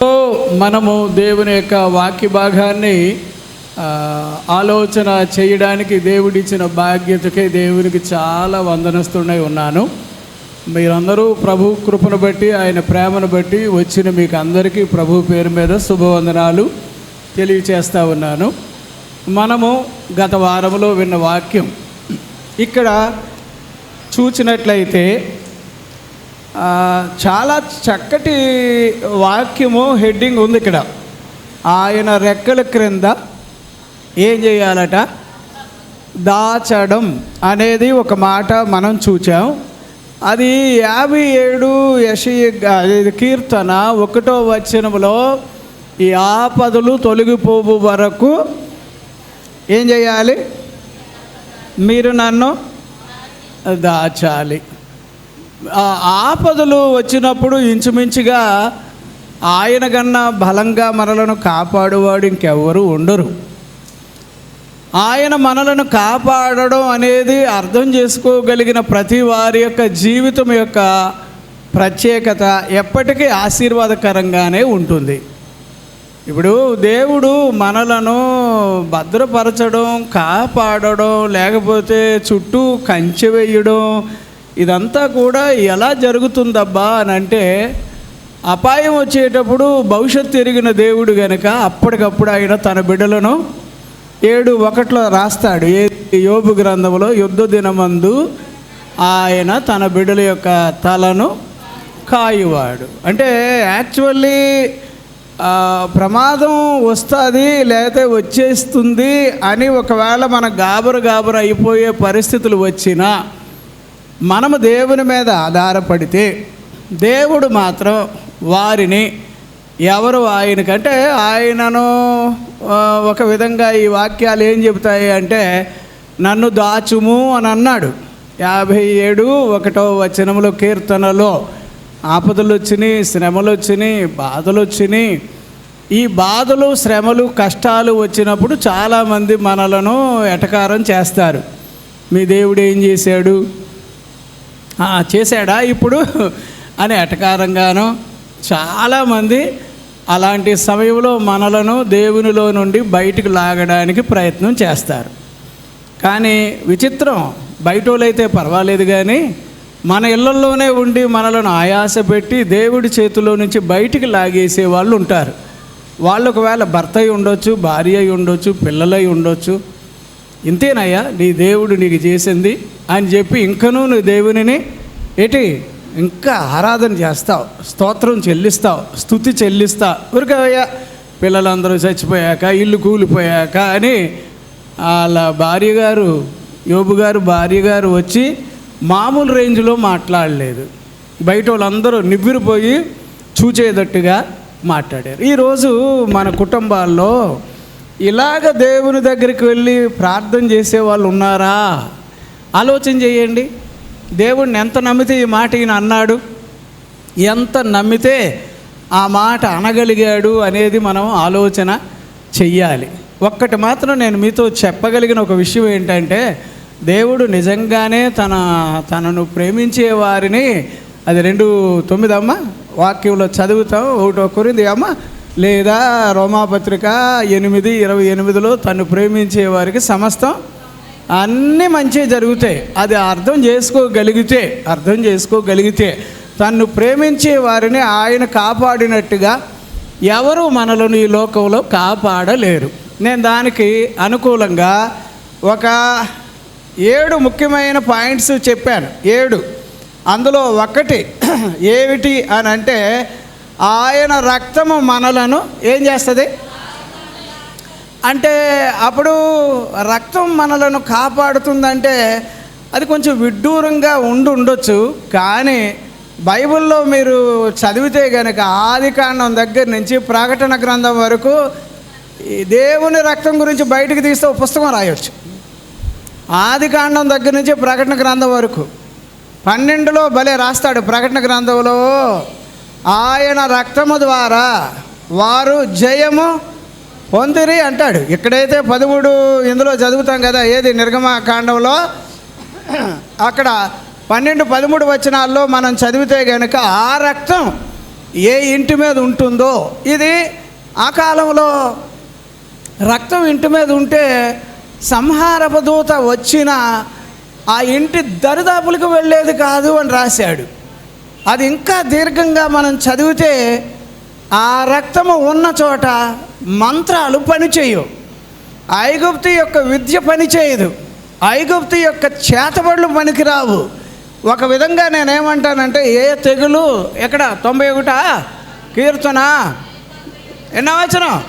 So మనము దేవుని యొక్క వాక్య భాగాన్ని ఆలోచన చేయడానికి దేవుడిచ్చిన బాధ్యతకే దేవునికి చాలా వందనస్తున్నాయి ఉన్నాను. మీరందరూ ప్రభు కృపను బట్టి ఆయన ప్రేమను బట్టి వచ్చిన మీకు అందరికీ ప్రభు పేరు మీద శుభవందనాలు తెలియచేస్తా ఉన్నాను. మనము గత వారంలో విన్న వాక్యం. ఇక్కడ చూచినట్లయితే చాలా చక్కటి వాక్యము హెడ్డింగ్ ఉంది ఇక్కడ. ఆయన రెక్కల క్రింద ఏం చేయాలట? దాచడం అనేది ఒక మాట మనం చూచాం. అది యాభై ఏడు యశ కీర్తన ఒకటో వచనంలో ఈ ఆపదలు తొలగిపోవు వరకు ఏం చేయాలి? మీరు నన్ను దాచాలి. ఆపదలు వచ్చినప్పుడు ఇంచుమించుగా ఆయన కన్నా బలంగా మనలను కాపాడువాడు ఇంకెవ్వరూ ఉండరు. ఆయన మనలను కాపాడడం అనేది అర్థం చేసుకోగలిగిన ప్రతి వారి యొక్క జీవితం యొక్క ప్రత్యేకత ఎప్పటికీ ఆశీర్వాదకరంగానే ఉంటుంది. ఇప్పుడు దేవుడు మనలను భద్రపరచడం కాపాడడం లేకపోతే చుట్టూ కంచె వేయడం ఇదంతా కూడా ఎలా జరుగుతుందబ్బా అని అంటే అపాయం వచ్చేటప్పుడు భవిష్యత్తు ఎరిగిన దేవుడు గనక అప్పటికప్పుడు ఆయన తన బిడ్డలను ఏడు ఒకటిలో రాస్తాడు. ఏ యోబు గ్రంథంలో యుద్ధ దినమందు ఆయన తన బిడ్డల యొక్క తలను కాయువాడు. అంటే యాక్చువల్లీ ప్రమాదం వస్తుంది లేకపోతే వచ్చేస్తుంది అని ఒకవేళ మన గాబరు గాబరు అయిపోయే పరిస్థితులు వచ్చినా మనము దేవుని మీద ఆధారపడితే దేవుడు మాత్రం వారిని ఎవరు ఆయనకంటే ఆయనను ఒక విధంగా ఈ వాక్యాలు ఏం చెబుతాయి అంటే నన్ను దాచుము అని అన్నాడు. యాభై ఏడు ఒకటో వచనములో కీర్తనలో ఆపదలు వచ్చినాయి శ్రమలు వచ్చినాయి బాధలు వచ్చినాయి ఈ బాధలు శ్రమలు కష్టాలు వచ్చినప్పుడు చాలామంది మనలను ఎటకారం చేస్తారు. మీ దేవుడు ఏం చేశాడు? చేశాడా ఇప్పుడు? అని ఎటకారంగాను చాలామంది అలాంటి సమయంలో మనలను దేవునిలో నుండి బయటకు లాగడానికి ప్రయత్నం చేస్తారు. కానీ విచిత్రం బయటోళ్ళైతే పర్వాలేదు కానీ మన ఇళ్ళల్లోనే ఉండి మనలను ఆయాస పెట్టి దేవుడి చేతిలో నుంచి బయటికి లాగేసే వాళ్ళు ఉంటారు. వాళ్ళు ఒకవేళ భర్త అయి ఉండొచ్చు భార్య అయి ఉండొచ్చు పిల్లలై ఉండొచ్చు ఇంతేనయ్యా నీ దేవుడు నీకు చేసింది అని చెప్పి ఇంకనూ నువ్వు దేవునిని ఏటి? ఇంకా ఆరాధన చేస్తావు స్తోత్రం చెల్లిస్తావు స్థుతి చెల్లిస్తా. ఊరికయ్యా పిల్లలందరూ చచ్చిపోయాక ఇల్లు కూలిపోయాక అని వాళ్ళ భార్య గారు యోబు గారు భార్య గారు వచ్చి మామూలు రేంజ్లో మాట్లాడలేదు. బయట వాళ్ళందరూ నివ్విరిపోయి చూచేటట్టుగా మాట్లాడారు. ఈరోజు మన కుటుంబాల్లో ఇలాగ దేవుని దగ్గరికి వెళ్ళి ప్రార్థన చేసే వాళ్ళు ఉన్నారా? ఆలోచన చేయండి. దేవుడిని ఎంత నమ్మితే ఈ మాట ఈయన అన్నాడు. ఎంత నమ్మితే ఆ మాట అనగలిగాడు అనేది మనం ఆలోచన చెయ్యాలి. ఒక్కటి మాత్రం నేను మీతో చెప్పగలిగిన ఒక విషయం ఏంటంటే దేవుడు నిజంగానే తన తనను ప్రేమించే వారిని అది రెండు తొమ్మిది వాక్యంలో చదువుతాం ఒకటో కొరింది అమ్మ లేదా రోమాపత్రిక ఎనిమిది ఇరవై ఎనిమిదిలో తను ప్రేమించే వారికి సమస్తం అన్నీ మంచి జరుగుతాయి అది అర్థం చేసుకోగలిగితే అర్థం చేసుకోగలిగితే తన్ను ప్రేమించే వారిని ఆయన కాపాడినట్టుగా ఎవరు మనలను ఈ లోకంలో కాపాడలేరు. నేను దానికి అనుకూలంగా ఒక ఏడు ముఖ్యమైన పాయింట్స్ చెప్పాను. ఏడు. అందులో ఒకటి ఏమిటి అని అంటే ఆయన రక్తము మనలను ఏం చేస్తుంది? అంటే అప్పుడు రక్తం మనలను కాపాడుతుందంటే అది కొంచెం విడ్డూరంగా ఉండి ఉండొచ్చు కానీ బైబిల్లో మీరు చదివితే కనుక ఆది కాండం దగ్గర నుంచి ప్రకటన గ్రంథం వరకు దేవుని రక్తం గురించి బయటకు తీస్తే పుస్తకం రాయొచ్చు. ఆది కాండం దగ్గర నుంచి ప్రకటన గ్రంథం వరకు. పన్నెండులో భలే రాస్తాడు ప్రకటన గ్రంథంలో. ఆయన రక్తము ద్వారా వారు జయము పొందిరి అంటాడు. ఇక్కడైతే పదమూడు ఇందులో చదువుతాం కదా ఏది నిర్గమ కాండంలో? అక్కడ పన్నెండు పదమూడు వచనాల్లో మనం చదివితే గనుక ఆ రక్తం ఏ ఇంటి మీద ఉంటుందో ఇది ఆ కాలంలో రక్తం ఇంటి మీద ఉంటే సంహారపు దూత వచ్చిన ఆ ఇంటి దరిదాపులకు వెళ్ళేది కాదు అని రాశాడు. అది ఇంకా దీర్ఘంగా మనం చదివితే ఆ రక్తము ఉన్న చోట మంత్రాలు పనిచేయవు ఐగుప్తు యొక్క విద్య పనిచేయదు ఐగుప్తు యొక్క చేతబడులు పనికిరావు. ఒక విధంగా నేనేమంటానంటే ఏ తెగులు ఎక్కడ? తొంభై ఒకటా? కీర్తన. ఎన్నో వచ్చిన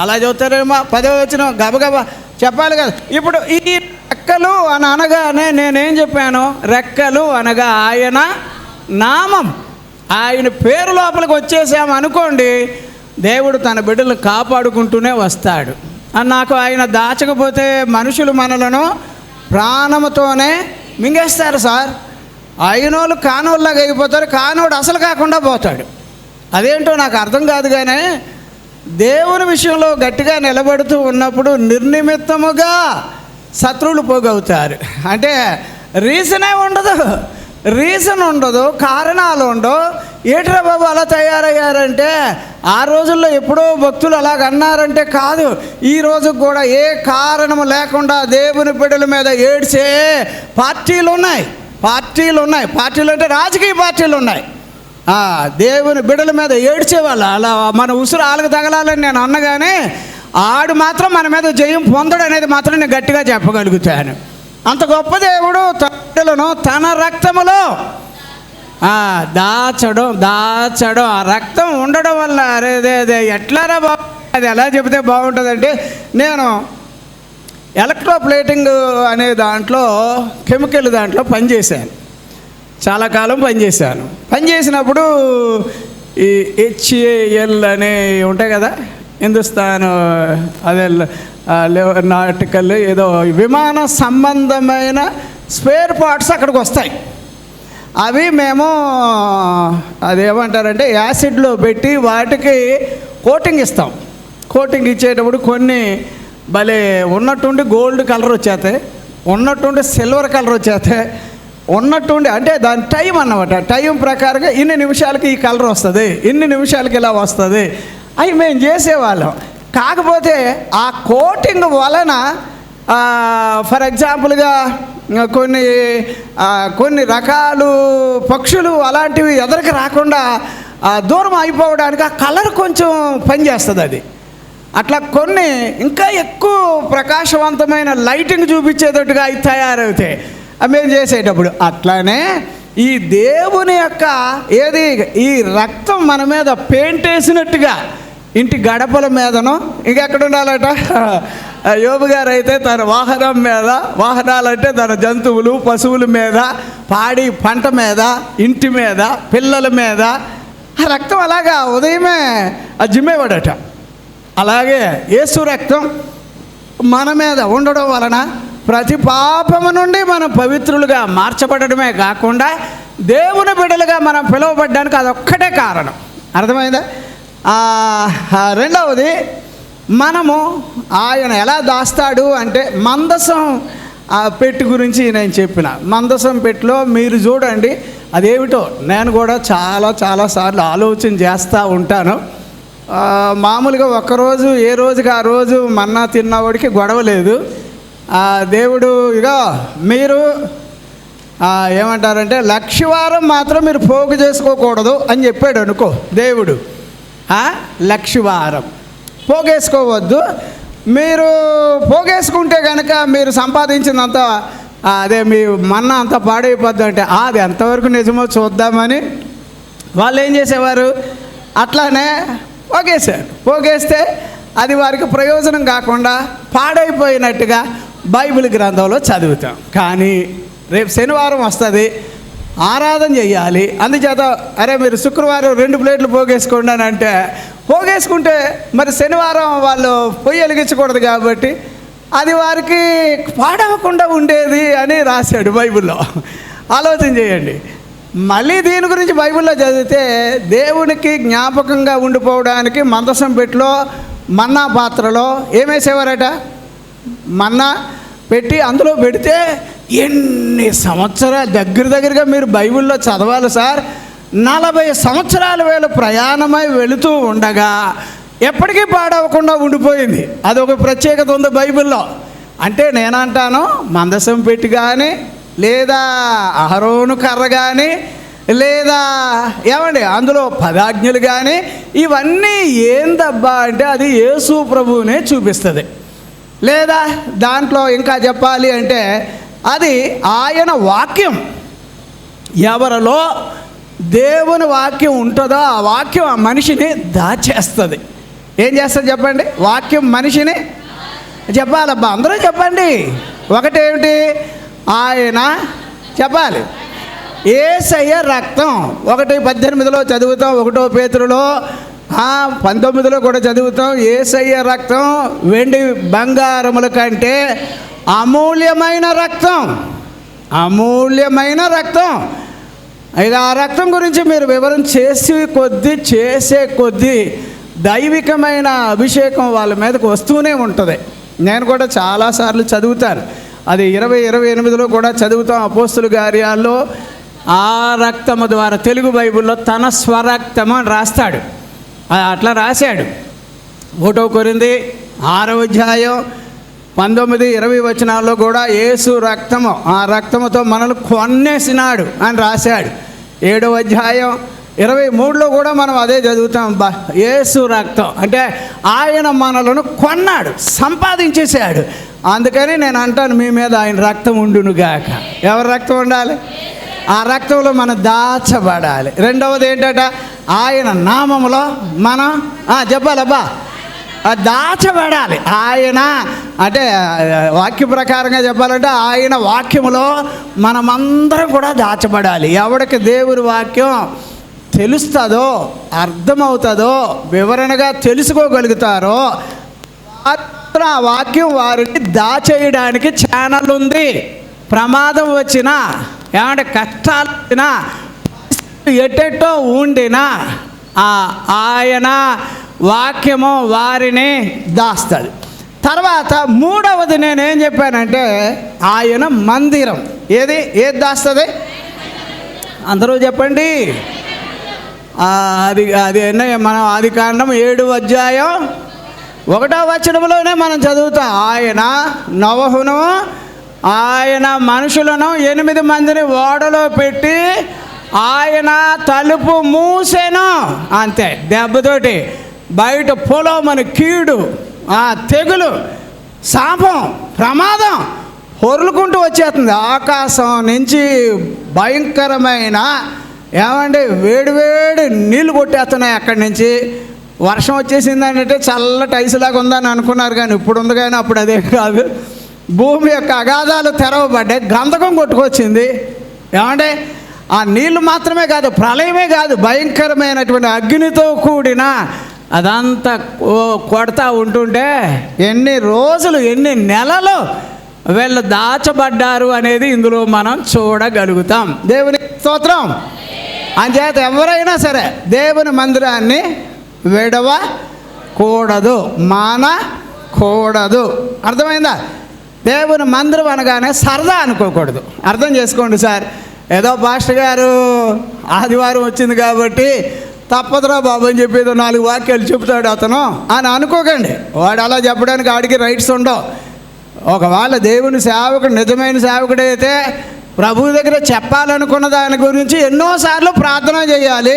అలా చదువుతారేమో. పదో వచ్చిన గబగబా చెప్పాలి కదా. ఇప్పుడు ఈ రెక్కలు అని అనగానే నేనేం చెప్పాను? రెక్కలు అనగా ఆయన నామం. ఆయన పేరు లోపలికి వచ్చేసాము అనుకోండి దేవుడు తన బిడ్డలను కాపాడుకుంటూనే వస్తాడు. అని నాకు ఆయన దాచకపోతే మనుషులు మనలను ప్రాణముతోనే మింగేస్తారు సార్. అయినోళ్ళు కానోళ్ళగా అయిపోతారు కానోడు అసలు కాకుండా పోతాడు. అదేంటో నాకు అర్థం కాదు కానీ దేవుని విషయంలో గట్టిగా నిలబడుతూ ఉన్నప్పుడు నిర్నిమిత్తముగా శత్రువులు పోగవుతారు. అంటే రీజనే ఉండదు. రీజన్ ఉండదు కారణాలు ఉండవు. ఏట్రా బాబు అలా తయారయ్యారంటే ఆ రోజుల్లో ఎప్పుడో భక్తులు అలాగ అన్నారంటే కాదు. ఈ రోజు కూడా ఏ కారణము లేకుండా దేవుని బిడ్డల మీద ఏడ్చే పార్టీలు ఉన్నాయి. పార్టీలు ఉన్నాయి. పార్టీలు అంటే రాజకీయ పార్టీలు ఉన్నాయి. దేవుని బిడ్డల మీద ఏడ్చేవాళ్ళు అలా మన ఉసురు ఆలకు తగలాలని నేను అన్నగానే ఆడు మాత్రం మన మీద జయం పొందడం అనేది మాత్రం నేను గట్టిగా చెప్పగలుగుతాను. అంత గొప్ప దేవుడు తన తన రక్తములో దాచడం దాచడం ఆ రక్తం ఉండడం వల్ల అరే అదే అదే ఎట్లారా బాబు? అది ఎలా చెబితే బాగుంటుందంటే నేను ఎలక్ట్రోప్లేటింగ్ అనే దాంట్లో కెమికల్ దాంట్లో పనిచేశాను. చాలా కాలం పనిచేశాను. పనిచేసినప్పుడు ఈ హెచ్ఏఎల్ అనే ఉంటాయి కదా హిందుస్థాన్ అదే నాటికల్ ఏదో విమాన సంబంధమైన స్పేర్ పార్ట్స్ అక్కడికి వస్తాయి. అవి మేము అదేమంటారంటే యాసిడ్లో పెట్టి వాటికి కోటింగ్ ఇస్తాం. కోటింగ్ ఇచ్చేటప్పుడు కొన్ని భలే ఉన్నట్టుండి గోల్డ్ కలర్ వచ్చేస్తాయి ఉన్నట్టుండి సిల్వర్ కలర్ వచ్చేస్తాయి ఉన్నట్టుండి అంటే దాని టైం అన్నమాట. టైం ప్రకారంగా ఇన్ని నిమిషాలకి ఈ కలర్ వస్తుంది ఇన్ని నిమిషాలకి ఇలా వస్తుంది అవి మేము చేసేవాళ్ళం. కాకపోతే ఆ కోటింగ్ వలన ఫర్ ఎగ్జాంపుల్గా కొన్ని కొన్ని రకాలు పక్షులు అలాంటివి ఎదరికి రాకుండా దూరం అయిపోవడానికి ఆ కలర్ కొంచెం పనిచేస్తుంది అది. అట్లా కొన్ని ఇంకా ఎక్కువ ప్రకాశవంతమైన లైటింగ్ చూపించేటట్టుగా అవి తయారవుతాయి. మేము చేసేటప్పుడు అట్లానే ఈ దేవుని యొక్క ఏది ఈ రక్తం మన మీద పెయింట్ వేసినట్టుగా ఇంటి గడపల మీదను ఇంకెక్కడ ఉండాలట? ఆ యోబు గారు అయితే తన వాహనం మీద వాహనాలంటే తన జంతువులు పశువుల మీద పాడి పంట మీద ఇంటి మీద పిల్లల మీద. ఆ రక్తం అలాగా ఉదయమే ఆ జిమ్మేవాడట అలాగే యేసు రక్తం మన మీద ఉండడం వలన ప్రతి పాపము నుండి మనం పవిత్రులుగా మార్చబడటమే కాకుండా దేవుని బిడ్డలుగా మనం పిలువబడ్డానికి అదొక్కటే కారణం. అర్థమైందా? రెండవది మనము ఆయన ఎలా దాస్తాడు అంటే మందసం ఆ పెట్టు గురించి నేను చెప్పిన. మందసం పెట్టులో మీరు చూడండి అదేమిటో నేను కూడా చాలా చాలా సార్లు ఆలోచన చేస్తూ ఉంటాను. మామూలుగా ఒక్కరోజు ఏ రోజుకి ఆ రోజు మన్నా తిన్నవాడికి గొడవ లేదు దేవుడు ఇగో మీరు ఏమంటారంటే లక్షవారం మాత్రం మీరు పోగు చేసుకోకూడదు అని చెప్పాడు అనుకో దేవుడు. లక్షవారం. పోగేసుకోవద్దు. మీరు పోగేసుకుంటే కనుక మీరు సంపాదించినంత అదే మీ మన్న అంత పాడైపోద్ది అంటే అది ఎంతవరకు నిజమో చూద్దామని వాళ్ళు ఏం చేసేవారు? అట్లానే పోగేశారు. పోగేస్తే అది వారికి ప్రయోజనం కాకుండా పాడైపోయినట్టుగా బైబిల్ గ్రంథంలో చదువుతాం. కానీ రేపు శనివారం వస్తుంది. ఆరాధన చేయాలి. అందుచేత అరే మీరు శుక్రవారం రెండు ప్లేట్లు పోగేసుకోండి అని అంటే పోగేసుకుంటే మరి శనివారం వాళ్ళు పొయ్యి వెలిగించకూడదు కాబట్టి అది వారికి పాడవకుండా ఉండేది అని రాశాడు బైబిల్లో. ఆలోచన చేయండి. మళ్ళీ దీని గురించి బైబిల్లో చదివితే దేవునికి జ్ఞాపకంగా ఉండిపోవడానికి మందసం పెట్టులో మన్నా పాత్రలో ఏమేసేవారట? మన్నా పెట్టి అందులో పెడితే ఎన్ని సంవత్సరాలు దగ్గర దగ్గరగా మీరు బైబిల్లో చదవాలి సార్? నలభై సంవత్సరాల వేళ ప్రయాణమై వెళుతూ ఉండగా ఎప్పటికీ పాడవకుండా ఉండిపోయింది. అది ఒక ప్రత్యేకత ఉంది బైబిల్లో. అంటే నేనంటాను మందసం పెట్టి కానీ లేదా అహరోను కర్ర కానీ లేదా ఏమండి అందులో పదాజ్ఞలు కానీ ఇవన్నీ ఏందబ్బా అంటే అది యేసు ప్రభువునే చూపిస్తుంది. లేదా దాంట్లో ఇంకా చెప్పాలి అంటే అది ఆయన వాక్యం. ఎవరిలో దేవుని వాక్యం ఉంటుందో ఆ వాక్యం ఆ మనిషిని దాచేస్తుంది. ఏం చేస్తుంది చెప్పండి? వాక్యం మనిషిని చెప్పాలబ్బా అందరూ చెప్పండి. ఒకటేమిటి ఆయన చెప్పాలి. ఏసయ్య రక్తం. ఒకటి పద్దెనిమిదిలో చదువుతాం ఒకటో పేతురులో పంతొమ్మిదిలో కూడా చదువుతాం. ఏసయ్య రక్తం వెండి బంగారముల కంటే అమూల్యమైన రక్తం. అమూల్యమైన రక్తం. ఇది ఆ రక్తం గురించి మీరు వివరం చేసి కొద్దీ చేసే కొద్దీ దైవికమైన అభిషేకం వాళ్ళ మీదకు వస్తూనే ఉంటుంది. నేను కూడా చాలాసార్లు చదువుతాను. అది ఇరవై ఇరవై ఎనిమిదిలో కూడా చదువుతాం అపోస్తులు కార్యాల్లో ఆ రక్తము ద్వారా తెలుగు బైబిల్లో తన స్వరక్తము అని రాస్తాడు. అట్లా రాశాడు. ఒకటో కొరింది ఆరో అధ్యాయం పంతొమ్మిది ఇరవై వచనాల్లో కూడా ఏసు రక్తము ఆ రక్తముతో మనల్ని కొన్నేసినాడు అని రాశాడు. ఏడవ అధ్యాయం ఇరవై మూడులో కూడా మనం అదే చదువుతాం బా రక్తం అంటే ఆయన మనలను కొన్నాడు సంపాదించేశాడు. అందుకని నేను అంటాను మీ మీద ఆయన రక్తం ఉండునుగాక ఎవరి రక్తం ఉండాలి? ఆ రక్తంలో మనం దాచబడాలి. రెండవది ఏంటట? ఆయన నామములో మనం చెప్పాలబ్బా దాచబడాలి. ఆయన అంటే వాక్య ప్రకారంగా చెప్పాలంటే ఆయన వాక్యములో మనమందరం కూడా దాచబడాలి. ఎవడికి దేవుని వాక్యం తెలుస్తుందో అర్థమవుతుందో వివరణగా తెలుసుకోగలుగుతారో మాత్రం ఆ వాక్యం వారిని దాచేయడానికి ఛానల్ ఉంది. ప్రమాదం వచ్చినా ఏమంటే కష్టాలు వచ్చినా ఎటెట్టో ఉండినా ఆయన వాక్యము వారిని దాస్తుంది. తర్వాత మూడవది నేనేం చెప్పానంటే ఆయన మందిరం. ఏది? ఏది దాస్తుంది? అందరూ చెప్పండి. అది అది ఎన్న మనం ఆది కాండం ఏడు అధ్యాయం. ఒకటో వచనంలోనే మనం చదువుతాం. ఆయన నవహును ఆయన మనుషులను ఎనిమిది మందిని ఓడలో పెట్టి ఆయన తలుపు మూసెను. అంతే. దెబ్బతోటి. బయట పొలమని కీడు ఆ తెగులు శాపం ప్రమాదం పొర్లుకుంటూ వచ్చేస్తుంది. ఆకాశం నుంచి భయంకరమైన ఏమండి వేడివేడి నీళ్ళు నీళ్ళు కొట్టేస్తున్నాయి అక్కడి నుంచి. వర్షం వచ్చేసిందంటే చల్లటి ఐసులాగా ఉందని అనుకున్నారు కానీ ఇప్పుడు ఉంది కానీ అప్పుడు అదే కాదు. భూమి యొక్క అగాధాలు తెరవబడ్డాయి గంధకం కొట్టుకొచ్చింది. ఏమంటే ఆ నీళ్ళు మాత్రమే కాదు ప్రళయమే కాదు భయంకరమైనటువంటి అగ్నితో కూడిన అదంతా కొడతా ఉంటుంటే ఎన్ని రోజులు ఎన్ని నెలలు వీళ్ళు దాచబడ్డారు అనేది ఇందులో మనం చూడగలుగుతాం. దేవుని స్తోత్రం. అంచేత ఎవరైనా సరే దేవుని మందిరాన్ని విడవకూడదు మానకూడదు అర్థమైందా? దేవుని మందిరం అనగానే సరదా అనుకోకూడదు. అర్థం చేసుకోండి సార్. ఏదో పాస్టర్ గారు ఆదివారం వచ్చింది కాబట్టి తప్పదురా బాబు అని చెప్పి ఏదో నాలుగు వాక్యాలు చెబుతాడు అతను అని అనుకోకండి. వాడు అలా చెప్పడానికి ఆడికి రైట్స్ ఉండవు. ఒకవేళ దేవుని సేవకుడు నిజమైన సేవకుడైతే ప్రభు దగ్గర చెప్పాలనుకున్న దాని గురించి ఎన్నోసార్లు ప్రార్థన చేయాలి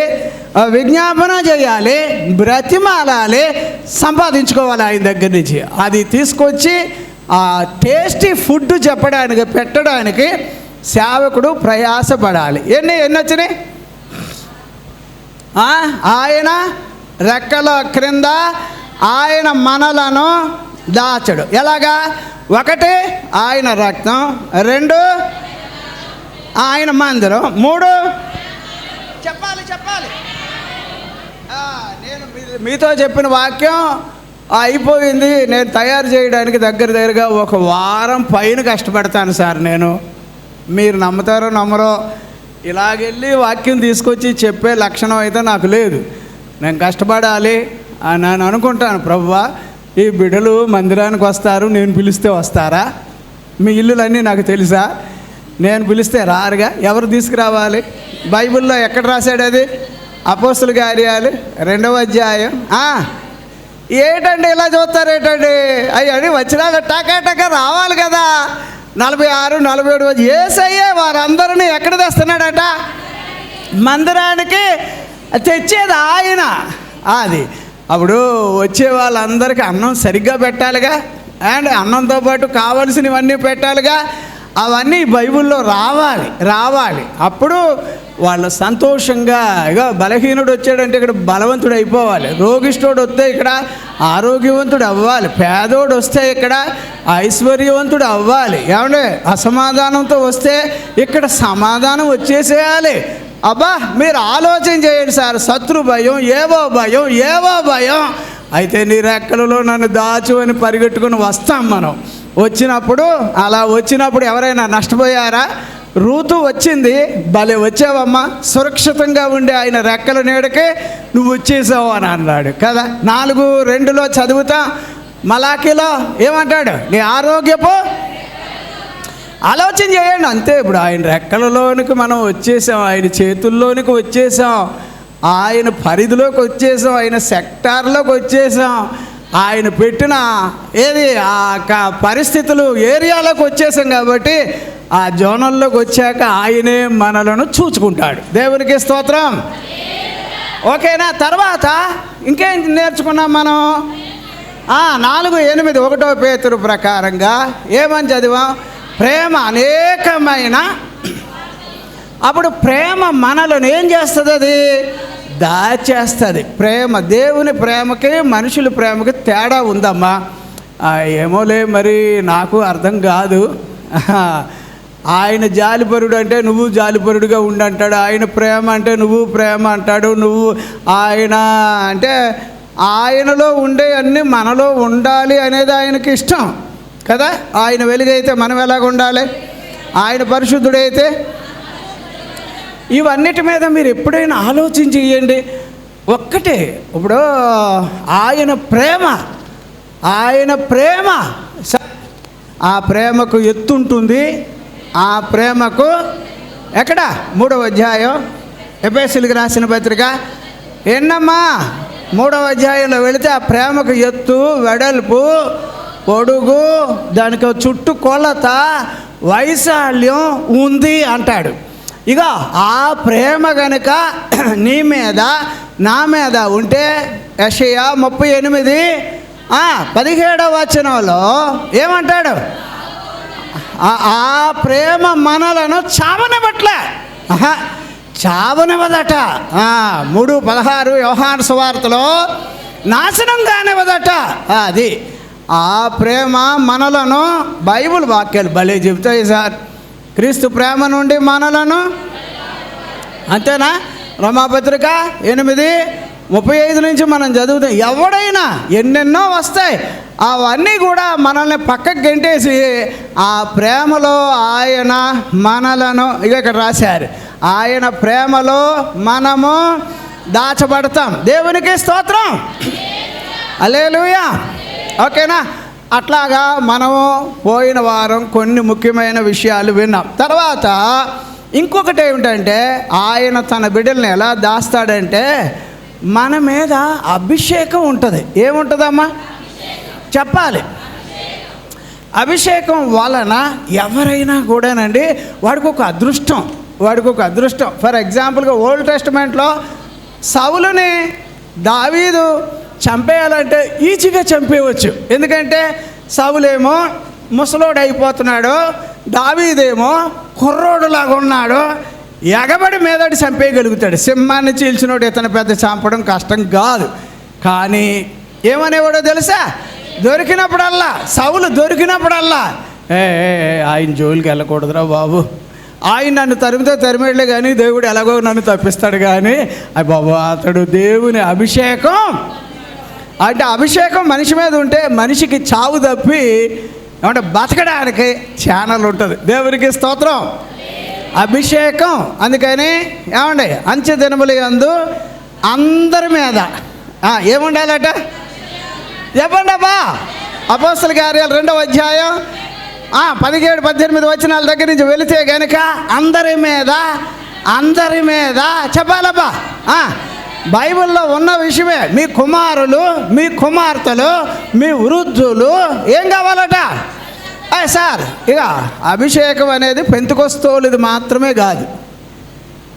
విజ్ఞాపన చేయాలి బ్రతిమాలాలి సంపాదించుకోవాలి ఆయన దగ్గర నుంచి. అది తీసుకొచ్చి ఆ టేస్టీ ఫుడ్ చెప్పడానికి పెట్టడానికి సేవకుడు ప్రయాసపడాలి. ఎన్ని ఎన్ని వచ్చినాయి? ఆయన రెక్కల క్రింద ఆయన మనలను దాచడు. ఎలాగా? ఒకటి ఆయన రక్తం. రెండు ఆయన మందిరం. మూడు చెప్పాలి చెప్పాలి. నేను మీతో చెప్పిన వాక్యం అయిపోయింది. నేను తయారు చేయడానికి దగ్గర దగ్గరగా ఒక వారం పైన కష్టపడతాను సార్ నేను. మీరు నమ్ముతారో నమ్మరో ఇలాగెళ్ళి వాక్యం తీసుకొచ్చి చెప్పే లక్షణం అయితే నాకు లేదు. నేను కష్టపడాలి అని నేను అనుకుంటాను. ప్రభువా ఈ బిడ్డలు మందిరానికి వస్తారు నేను పిలిస్తే వస్తారా? మీ ఇల్లులన్నీ నాకు తెలుసా? నేను పిలిస్తే రారుగా. ఎవరు తీసుకురావాలి? బైబిల్లో ఎక్కడ రాశాడు అది? అపోస్తుల కార్యాలు రెండవ అధ్యాయం. ఏటండి ఇలా చూస్తారు ఏంటండి? అయ్యండి వచ్చినాక టకా టకా రావాలి కదా. నలభై ఆరు నలభై ఏడు ఏసయ్యే వారందరినీ ఎక్కడ తెస్తున్నాడట? మందిరానికి తెచ్చేది ఆయన. అది. అప్పుడు వచ్చే వాళ్ళందరికీ అన్నం సరిగ్గా పెట్టాలిగా. అండ్ అన్నంతో పాటు కావలసినవన్నీ పెట్టాలిగా. అవన్నీ బైబిల్లో రావాలి రావాలి. అప్పుడు వాళ్ళు సంతోషంగా ఇక బలహీనుడు వచ్చాడంటే ఇక్కడ బలవంతుడు అయిపోవాలి. రోగిష్ఠుడు వస్తే ఇక్కడ ఆరోగ్యవంతుడు అవ్వాలి. పేదోడు వస్తే ఇక్కడ ఐశ్వర్యవంతుడు అవ్వాలి. ఏమంటే అసమాధానంతో వస్తే ఇక్కడ సమాధానం వచ్చేసేయాలి. అబ్బా మీరు ఆలోచన చేయండి సార్. శత్రు భయం ఏవో భయం ఏవో భయం. అయితే నీ రెక్కలలో నన్ను దాచు అని పరిగెట్టుకుని వస్తాం మనం. వచ్చినప్పుడు అలా వచ్చినప్పుడు ఎవరైనా నష్టపోయారా? రూతు వచ్చింది భలే వచ్చావమ్మా సురక్షితంగా ఉండే ఆయన రెక్కల నీడకే నువ్వు వచ్చేసావు అని అన్నాడు. కదా నాలుగు రెండులో చదువుతా మలాఖీలో ఏమంటాడు? నీ ఆరోగ్యపు ఆలోచన చేయండి అంతే ఇప్పుడు ఆయన రెక్కలలోనికి మనం వచ్చేసాం ఆయన చేతుల్లోనికి వచ్చేసాం ఆయన పరిధిలోకి వచ్చేసాం ఆయన సెక్టార్లోకి వచ్చేసాం ఆయన పెట్టిన ఏది ఆ పరిస్థితులు ఏరియాలోకి వచ్చేసాం కాబట్టి ఆ జోనల్లోకి వచ్చాక ఆయనే మనలను చూచుకుంటాడు. దేవునికి స్తోత్రం. ఓకేనా? తర్వాత ఇంకేం నేర్చుకున్నాం మనం? నాలుగు ఎనిమిది ఒకటో పేతురు ప్రకారంగా ఏమని చదివాం? ప్రేమ అనేకమైన అప్పుడు ప్రేమ మనలను ఏం చేస్తుంది అది దాచేస్తుంది. ప్రేమ దేవుని ప్రేమకి మనుషుల ప్రేమకి తేడా ఉందమ్మా. ఏమోలే మరి నాకు అర్థం కాదు. ఆయన జాలిపరుడు అంటే నువ్వు జాలిపరుడుగా ఉండంటాడు. ఆయన ప్రేమ అంటే నువ్వు ప్రేమ అంటాడు. నువ్వు ఆయన అంటే ఆయనలో ఉండే అన్నీ మనలో ఉండాలి అనేది ఆయనకి ఇష్టం కదా? ఆయన వెలుగైతే మనం ఎలాగ ఉండాలి? ఆయన పరిశుద్ధుడైతే ఇవన్నిటి మీద మీరు ఎప్పుడైనా ఆలోచించి ఇవ్వండి ఒక్కటే ఇప్పుడు ఆయన ప్రేమ ఆయన ప్రేమ స- ఆ ప్రేమకు ఎత్తుంటుంది. ఆ ప్రేమకు ఎక్కడ? మూడవ అధ్యాయం. ఎపేసులకు రాసిన పత్రిక. ఎన్నమ్మా? మూడవ అధ్యాయంలో వెళితే ఆ ప్రేమకు ఎత్తు వెడల్పు పొడుగు దానికి చుట్టూ కొలత వైశాల్యం ఉంది అంటాడు. ఇక ఆ ప్రేమ గనుక నీ మీద నా మీద ఉంటే యషయా ముప్పై ఎనిమిది పదిహేడవ వచనంలో ఏమంటాడు? ఆ ప్రేమ మనలను చావనివ్వట్లే. ఆహా, చావనివ్వదట. మూడు పదహారు వ్యవహార సువార్తలో నాశనం కానివ్వదట. అది. ఆ ప్రేమ మనలను బైబిల్ వాక్యాలు భలే చెబుతాయి సార్. క్రీస్తు ప్రేమ నుండి మనలను. అంతేనా? రమాపత్రిక ఎనిమిది ముప్పై ఐదు నుంచి మనం చదువుతాం. ఎవడైనా ఎన్నెన్నో వస్తాయి. అవన్నీ కూడా మనల్ని పక్కకి గెంటేసి ఆ ప్రేమలో ఆయన మనలను ఇక ఇక్కడ రాశారు. ఆయన ప్రేమలో మనము దాచబడతాం. దేవునికి స్తోత్రం. అలేలుయా ఓకేనా? అట్లాగా మనము పోయిన వారం కొన్ని ముఖ్యమైన విషయాలు విన్నాం. తర్వాత ఇంకొకటి ఏమిటంటే ఆయన తన బిడ్డల్ని ఎలా దాస్తాడంటే మన మీద అభిషేకం ఉంటుంది. ఏముంటుందమ్మా? చెప్పాలి. అభిషేకం వలన ఎవరైనా కూడానండి వాడికి ఒక అదృష్టం వాడికి ఒక అదృష్టం. ఫర్ ఎగ్జాంపుల్గా ఓల్డ్ టెస్ట్మెంట్లో సౌలుని దావీదు చంపేయాలంటే ఈజీగా చంపేయవచ్చు. ఎందుకంటే సౌలేమో ముసలోడు అయిపోతున్నాడు దావీదేమో కుర్రోడులాగా ఉన్నాడు ఎగబడి మీదడి చంపేయగలుగుతాడు. సింహాన్ని చీల్చినోడు ఇతను పెద్ద చంపడం కష్టం కాదు. కానీ ఏమనేవాడో తెలుసా? దొరికినప్పుడల్లా సౌలు దొరికినప్పుడల్లా ఏ ఏ, ఏ, ఆయన జోలికి వెళ్ళకూడదురా బాబు. ఆయన నన్ను తరిమితే తరిమేళ్ళే కానీ దేవుడు ఎలాగో నన్ను తప్పిస్తాడు కానీ అయ్య బాబు అతడు దేవుని అభిషేకం. అంటే అభిషేకం మనిషి మీద ఉంటే మనిషికి చావు తప్పి ఏమంటే బతకడానికి ఛానల్ ఉంటుంది. దేవునికి స్తోత్రం. అభిషేకం. అందుకని ఏమండి? అంచె దినములు అందు అందరి మీద. ఏముండాలట? చెప్పండి అబ్బా. అపోస్తుల కార్యాలు రెండవ అధ్యాయం. పదిహేడు పద్దెనిమిది వచనాల దగ్గర నుంచి వెళితే కనుక అందరి మీద అందరి మీద చెప్పాలబ్బా. బైబిల్లో ఉన్న విషయమే. మీ కుమారులు మీ కుమార్తెలు మీ వృద్ధులు ఏం కావాలట? సార్ ఇక అభిషేకం అనేది పెంతుకొస్తోలుది మాత్రమే కాదు.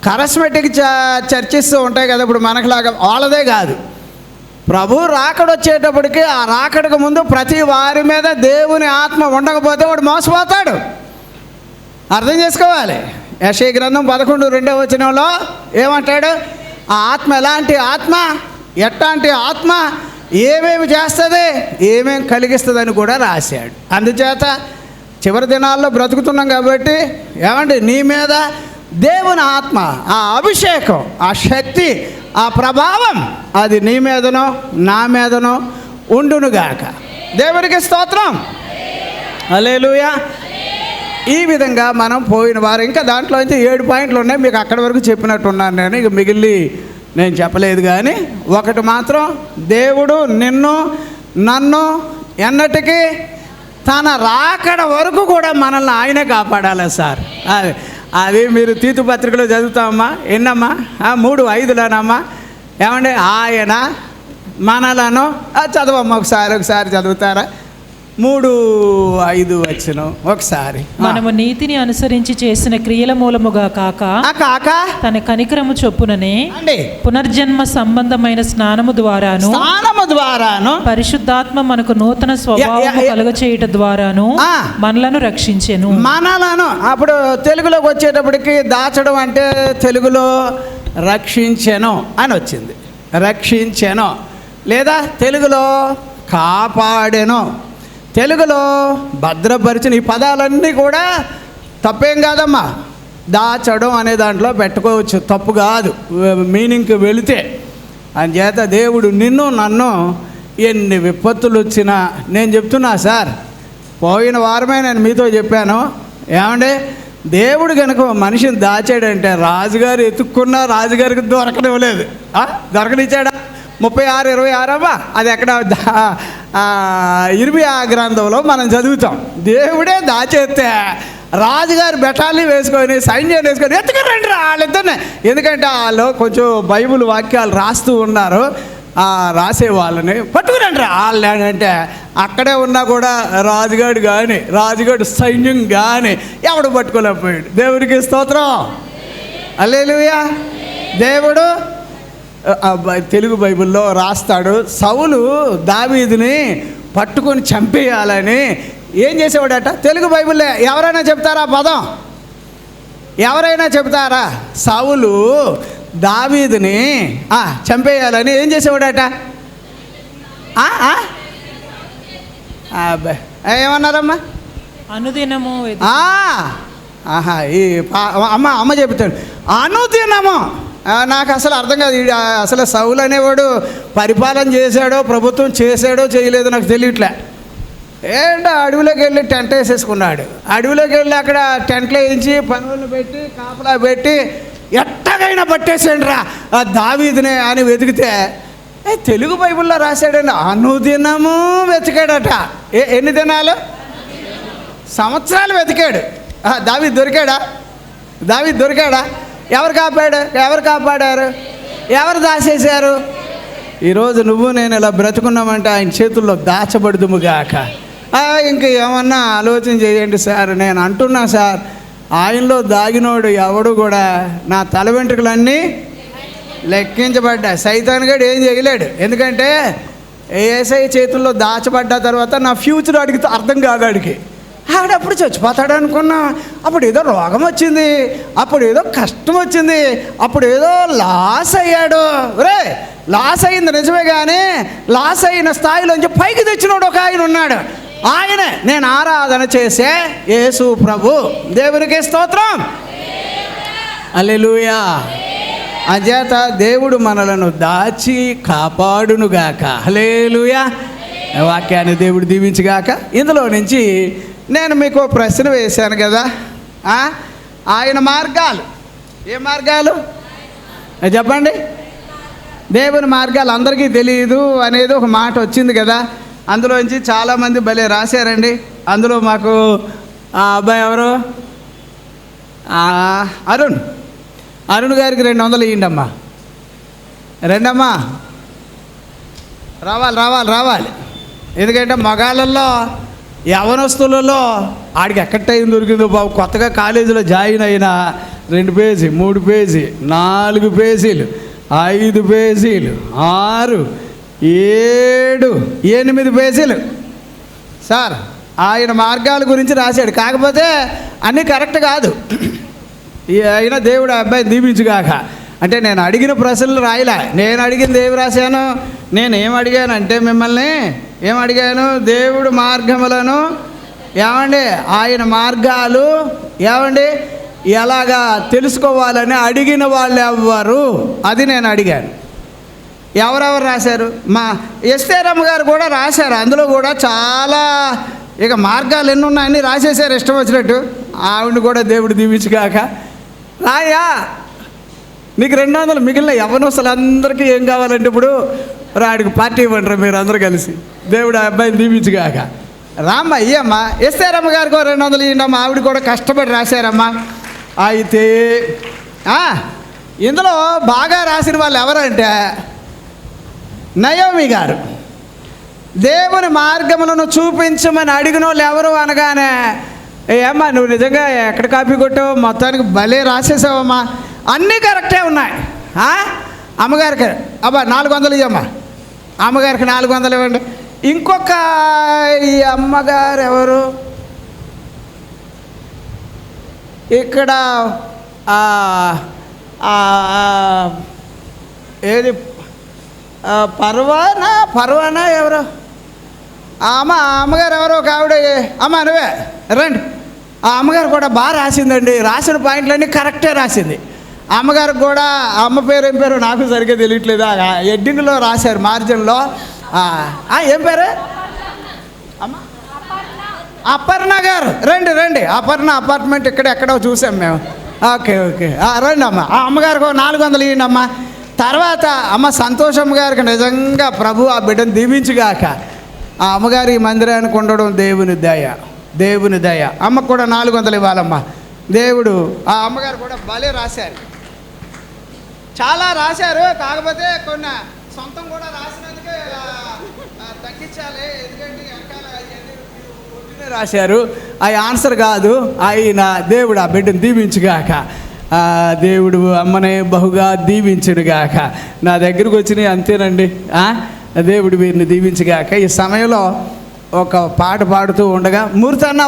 కరస్మెటిక్ చర్చిస్తూ ఉంటాయి కదా ఇప్పుడు మనకులాగా వాళ్ళదే కాదు. ప్రభు రాకడొచ్చేటప్పటికి ఆ రాకడకు ముందు ప్రతి వారి మీద దేవుని ఆత్మ ఉండకపోతే వాడు మోసపోతాడు. అర్థం చేసుకోవాలి. యశయ గ్రంథం పదకొండు రెండవ వచనంలో ఏమంటాడు? ఆ ఆత్మ ఎలాంటి ఆత్మ? ఎట్లాంటి ఆత్మ? ఏమేమి చేస్తుంది? ఏమేమి కలిగిస్తుందని కూడా రాశాడు. అందుచేత చివరి దినాల్లో బ్రతుకుతున్నాం కాబట్టి ఏమండి నీ మీద దేవుని ఆత్మ ఆ అభిషేకం ఆ శక్తి ఆ ప్రభావం అది నీ మీదనో నా మీదనో ఉండునుగాక. దేవునికి స్తోత్రం. అలేలుయా ఈ విధంగా మనం పోయిన వారు ఇంకా దాంట్లో అయితే ఏడు పాయింట్లు ఉన్నాయి మీకు అక్కడి వరకు చెప్పినట్టున్నాను నేను ఇక మిగిలి నేను చెప్పలేదు కానీ ఒకటి మాత్రం దేవుడు నిన్ను నన్ను ఎన్నటికీ తన రాకడ వరకు కూడా మనల్ని ఆయనే కాపాడాలి సార్? అది అది మీరు తీతు పత్రికలో చదువుతామమ్మా ఎన్నమ్మా? మూడు ఐదులోనమ్మా. ఏమండి? ఆయన మనలను చదవమ్మా ఒకసారి ఒకసారి చదువుతారా? మూడు ఐదు వచ్చిన. ఒకసారి. మనము నీతిని అనుసరించి చేసిన క్రియల మూలముగా కాక ఆ కాక? తన కనికరము చొప్పుననే పునర్జన్మ సంబంధమైన స్నానము ద్వారాను స్నానము ద్వారాను పరిశుద్ధాత్మ మనకు నూతన స్వభావము యా- యా- కలుగచేయుట ద్వారాను. మనలను రక్షించెను. మనలను. అప్పుడు తెలుగులోకి వచ్చేటప్పటికి దాచడం అంటే తెలుగులో రక్షించెను అని వచ్చింది. రక్షించెను. లేదా తెలుగులో కాపాడెను. తెలుగులో భద్రపరిచిన ఈ పదాలన్నీ కూడా తప్పేం కాదమ్మా. దాచడం అనే దాంట్లో పెట్టుకోవచ్చు. తప్పు కాదు. మీనింగ్కి వెళితే. చేత దేవుడు నిన్ను నన్ను ఎన్ని విపత్తులు వచ్చినా నేను చెప్తున్నా సార్. పోయిన వారమే నేను మీతో చెప్పాను. ఏమండి? దేవుడు కనుక మనిషిని దాచాడంటే రాజుగారు ఎత్తుక్కున్నా రాజుగారికి దొరకనివ్వలేదు. లేదు దొరకనిచ్చాడా? ముప్పై ఆరు ఇరవై ఆరమ్మా అది ఎక్కడ? దా- ఇరవై ఆ గ్రంథంలో మనం చదువుతాం. దేవుడే దాచేస్తే రాజుగారు బెటాల్ని వేసుకొని సైన్యం వేసుకొని ఎత్తుకురండి రా వాళ్ళిద్దరినే. ఎందుకంటే వాళ్ళు కొంచెం బైబిల్ వాక్యాలు రాస్తూ ఉన్నారు. రాసే వాళ్ళని పట్టుకురండి రా వాళ్ళని అంటే అక్కడే ఉన్నా కూడా రాజుగాడు కానీ రాజుగాడు సైన్యం కానీ ఎవడు పట్టుకోలేకపోయాడు? దేవుడికి స్తోత్రం. అల్లేలుయా దేవుడు తెలుగు బైబిల్లో రాస్తాడు సౌలు దావీదుని పట్టుకొని చంపేయాలని ఏం చేసేవాడట? తెలుగు బైబిల్లో. ఎవరైనా చెప్తారా పదం? ఎవరైనా చెప్తారా? సౌలు దావీదుని ఆ, చంపేయాలని ఏం చేసేవాడట? ఆ, ఆ? అబ్బే. ఏమన్నారమ్మా? అనుదినము ఆహా ఈ అమ్మ అమ్మ చెబుతాడు. అనుదినము. నాకు అసలు అర్థం కాదు. అసలు సౌలు అనేవాడు పరిపాలన చేశాడో ప్రభుత్వం చేశాడో చేయలేదో నాకు తెలియట్లే. ఏంటో అడవిలోకి వెళ్ళి టెంట్ వేసేసుకున్నాడు. అడవిలోకి వెళ్ళి అక్కడ టెంట్లు వేయించి పనులను పెట్టి కాపలా పెట్టి ఎట్టగైనా పట్టేసాడురా రా ఆ దావీదినే అని వెతికితే ఏ తెలుగు బైబిల్లో రాశాడండి అనుదినము వెతికాడట. ఏ ఎన్ని దినాలు? సంవత్సరాలు వెతికాడు. ఆ, దావి దొరికాడా? దావి దొరికాడా? ఎవరు కాపాడు ఎవరు కాపాడారు? ఎవరు దాచేశారు? ఈరోజు నువ్వు నేను ఇలా బ్రతుకున్నామంటే ఆయన చేతుల్లో దాచబడుదుముగాక ఇంక ఏమన్నా ఆలోచన చేయండి సార్. నేను అంటున్నా సార్ ఆయనలో దాగినోడు ఎవడు కూడా నా తల వెంట్రుకలన్నీ లెక్కించబడ్డా. సైతాన్గాడు ఏం చేయలేడు. ఎందుకంటే ఏసఐ చేతుల్లో దాచబడ్డ తర్వాత నా ఫ్యూచర్ అడిగితే అర్థం కాదు ఆడప్పుడు చచ్చిపోతాడు అనుకున్నా అప్పుడు ఏదో రోగం వచ్చింది అప్పుడు ఏదో కష్టం వచ్చింది అప్పుడు ఏదో లాస్ అయ్యాడు. రే లాస్ అయింది నిజమే కానీ లాస్ అయిన స్థాయిలోంచి పైకి తెచ్చినోడు ఒక ఆయన ఉన్నాడు. ఆయనే నేను ఆరాధన చేసే యేసు ప్రభు. దేవునికి స్తోత్రం. అల్లెలుయా అజేత దేవుడు మనలను దాచి కాపాడునుగాక. హలేలుయా వాక్యాన్ని దేవుడు దీవించుగాక. ఇందులో నుంచి నేను మీకు ప్రశ్న వేశాను కదా? ఆయన మార్గాలు. ఏ మార్గాలు? చెప్పండి. దేవుని మార్గాలు అందరికీ తెలియదు అనేది ఒక మాట వచ్చింది కదా. అందులోంచి చాలామంది భలే రాశారండి. అందులో మాకు ఆ అబ్బాయి ఎవరు? అరుణ్. అరుణ్ గారికి రెండు వందలు ఇవ్వండి రెండమ్మా. రావాలి రావాలి రావాలి. ఎందుకంటే మగాళ్ళల్లో యవనస్తులలో ఆడికి ఎక్కడ టైం దొరికిందో బాబు. కొత్తగా కాలేజీలో జాయిన్ అయినా రెండు పేజీ మూడు పేజీ నాలుగు పేజీలు ఐదు పేజీలు ఆరు ఏడు ఎనిమిది పేజీలు. సార్ ఆయన మార్గాల గురించి రాశాడు. కాకపోతే అన్నీ కరెక్ట్ కాదు. అయినా దేవుడు ఆ అబ్బాయి దీపించుగాక అంటే నేను అడిగిన ప్రశ్నలు రాయలే. నేను అడిగింది ఏమి రాశాను? నేనేం అడిగానంటే అడిగాను అంటే మిమ్మల్ని ఏమడిగాను? దేవుడు మార్గములను ఏమండి? ఆయన మార్గాలు ఏమండి? ఎలాగా తెలుసుకోవాలని అడిగిన వాళ్ళు ఎవ్వరు అది నేను అడిగాను. ఎవరెవరు రాశారు? మా ఎస్తేరమ్మ గారు కూడా రాశారు. అందులో కూడా చాలా ఇక మార్గాలు ఎన్ని ఉన్నాయని రాసేసారు ఇష్టం వచ్చినట్టు. ఆవిడ కూడా దేవుడు దీవించుగాక. రాయా నీకు రెండు వందలు మిగిలిన యవనస్తులు అందరికీ ఏం కావాలంటే ఇప్పుడు రాడికి పార్టీ ఇవ్వండి మీరు అందరూ కలిసి. దేవుడు ఆ అబ్బాయిని దీవించుగాక. రామ్మ ఇయ్యమ్మా. ఎస్తేరమ్మ గారికి రెండు వందలు ఇవ్వండి ఆవిడ కూడా కష్టపడి రాశారమ్మా. అయితే ఆ, ఇందులో బాగా రాసిన వాళ్ళు ఎవరంటే నయోమి గారు. దేవుని మార్గములను చూపించమని అడిగిన వాళ్ళు ఎవరు అనగానే ఏమ్మా నువ్వు నిజంగా ఎక్కడ కాపీ కొట్టావు? మొత్తానికి భలే రాసేసావమ్మా. అన్నీ కరెక్టే ఉన్నాయి. ఆ? అమ్మగారికి అబ్బా నాలుగు వందలు ఇవ్వమ్మా అమ్మగారికి నాలుగు వందలు ఇవ్వండి. ఇంకొక ఈ అమ్మగారు ఎవరు ఇక్కడ ఆ, ఏది? పర్వనా పర్వానా? పర్వానా ఎవరు? ఆ అమ్మ అమ్మగారు ఎవరో ఒక ఆవిడ. అమ్మ నువ్వే. రండి. ఆ అమ్మగారు కూడా బాగా రాసిందండి. రాసిన పాయింట్లన్నీ కరెక్టే రాసింది. అమ్మగారికి కూడా అమ్మ పేరు ఏం పేరు నాకు సరిగ్గా తెలియట్లేదు. ఎడ్డింగ్లో రాశారు మార్జిన్లో. ఆ, ఏం పేరు? అమ్మ? అపర్ణ గారు. రండి రండి. అపర్ణ అపార్ట్మెంట్ ఇక్కడ ఎక్కడో చూసాం మేము. Okay okay. రండి అమ్మ. ఆ అమ్మగారికి నాలుగు వందలు ఇవ్వండి అమ్మ. తర్వాత అమ్మ సంతోషం గారికి నిజంగా ప్రభు ఆ బిడ్డను దీవించుగాక. ఆ అమ్మగారి ఈ మందిరానికి ఉండడం దేవుని దయ దేవుని దయ. అమ్మకు కూడా నాలుగు వందలు ఇవ్వాలమ్మా. దేవుడు ఆ అమ్మగారు కూడా భలే రాశారు. చాలా రాశారు కాకపోతే కొన్ని సొంతం కూడా రాసినందుకే తగ్గించాలి. ఎందుకంటే వెనకాల అవన్నీ రాశారు. ఆ ఆన్సర్ కాదు ఆయన దేవుడు ఆ బిడ్డను దీవించుగాక. దేవుడు అమ్మనే బహుగా దీవించునుగాక. నా దగ్గరకు వచ్చినాయి అంతేనండి. దేవుడు వీరిని దీవించుగాక. ఈ సమయంలో ఒక పాట పాడుతూ ఉండగా మూర్తన్న